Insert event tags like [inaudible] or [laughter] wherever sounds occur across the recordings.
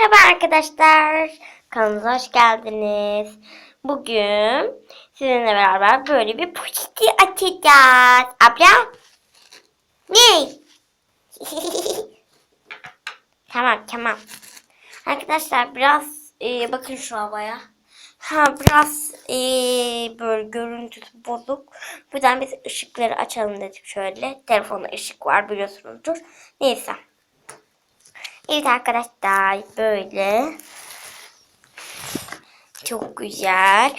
Merhaba arkadaşlar. Kanalımıza hoş geldiniz. Bugün sizinle beraber böyle bir poşeti açacağız. Abla? Ne? [laughs] tamam tamam. Arkadaşlar biraz e, bakın şu havaya. Ha biraz e, böyle görüntüsü bozuk. Bu yüzden biz ışıkları açalım dedik şöyle. Telefonda ışık var biliyorsunuzdur. Neyse. Evet arkadaşlar böyle. Çok güzel.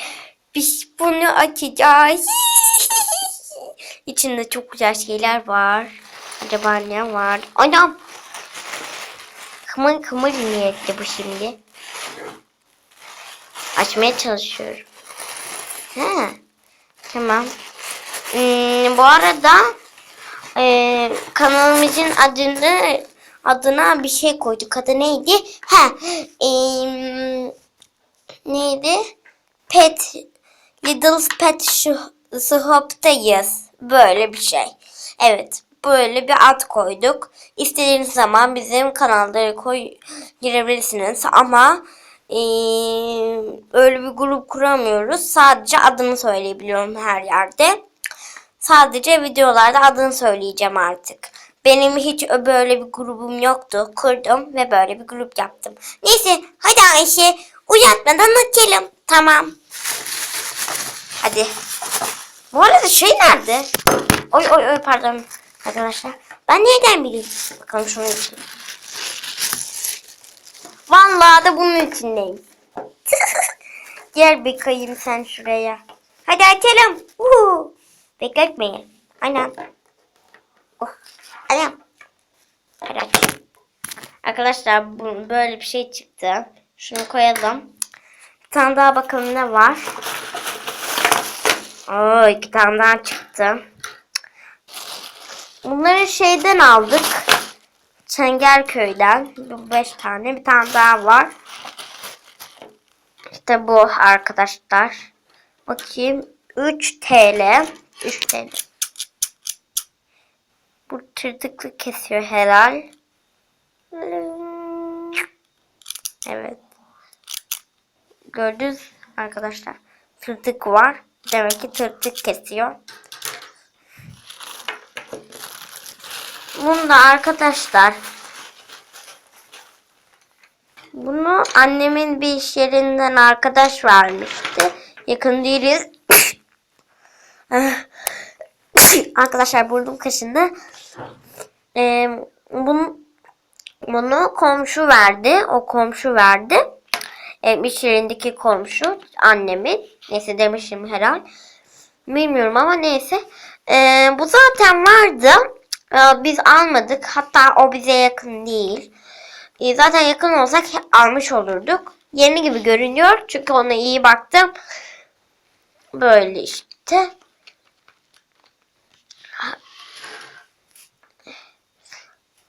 Biz bunu açacağız. [laughs] İçinde çok güzel şeyler var. Acaba ne var? Anam. Kımır kımır niye etti bu şimdi? Açmaya çalışıyorum. Ha. Tamam. Hmm, bu arada e, kanalımızın adını adına bir şey koyduk. Adı neydi? Ha, em, neydi? Pet Little Pet Shop'tayız. Böyle bir şey. Evet. Böyle bir ad koyduk. İstediğiniz zaman bizim kanalları koy girebilirsiniz ama eee, öyle bir grup kuramıyoruz. Sadece adını söyleyebiliyorum her yerde. Sadece videolarda adını söyleyeceğim artık. Benim hiç böyle bir grubum yoktu. Kurdum ve böyle bir grup yaptım. Neyse hadi Ayşe uyatmadan açalım. Tamam. Hadi. Bu arada şey nerede? Oy oy oy pardon arkadaşlar. Ben nereden bileyim? Bakalım şunun için. Vallahi da bunun içindeyim. [laughs] Gel bakayım sen şuraya. Hadi açalım. Uhu. Bekletmeyin. Aynen. Oh. Aç. Arkadaşlar bu, böyle bir şey çıktı. Şunu koyalım. Bir tane daha bakalım ne var. Oo iki tane daha çıktı. Bunları şeyden aldık. Çengelköy'den. Bu beş tane. Bir tane daha var. İşte bu arkadaşlar. Bakayım. 3 TL. 3 TL. Tırtıklı kesiyor herhal. Evet. Gördünüz arkadaşlar. Tırtık var. Demek ki tırtık kesiyor. Bunu da arkadaşlar bunu annemin bir iş yerinden arkadaş vermişti. Yakın değiliz. [clears throat] arkadaşlar burnum kaşındı. Ee, bunu, bunu komşu verdi. O komşu verdi. Ee, iş yerindeki komşu annemin. Neyse demişim herhal. Bilmiyorum ama neyse. Ee, bu zaten vardı. Ee, biz almadık. Hatta o bize yakın değil. Ee, zaten yakın olsak almış olurduk. Yeni gibi görünüyor. Çünkü ona iyi baktım. Böyle işte.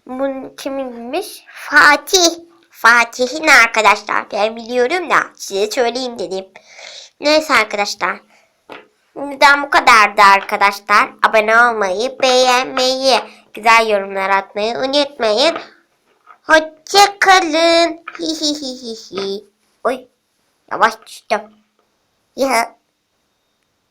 Bu kiminmiş? Fatih. Fatih'in arkadaşlar. Ben biliyorum da size söyleyeyim dedim. Neyse arkadaşlar. Şimdiden bu kadardı arkadaşlar. Abone olmayı, beğenmeyi, güzel yorumlar atmayı unutmayın. Hoşçakalın. Hi hi hi hi hi. Oy. Yavaş düştüm. Ya.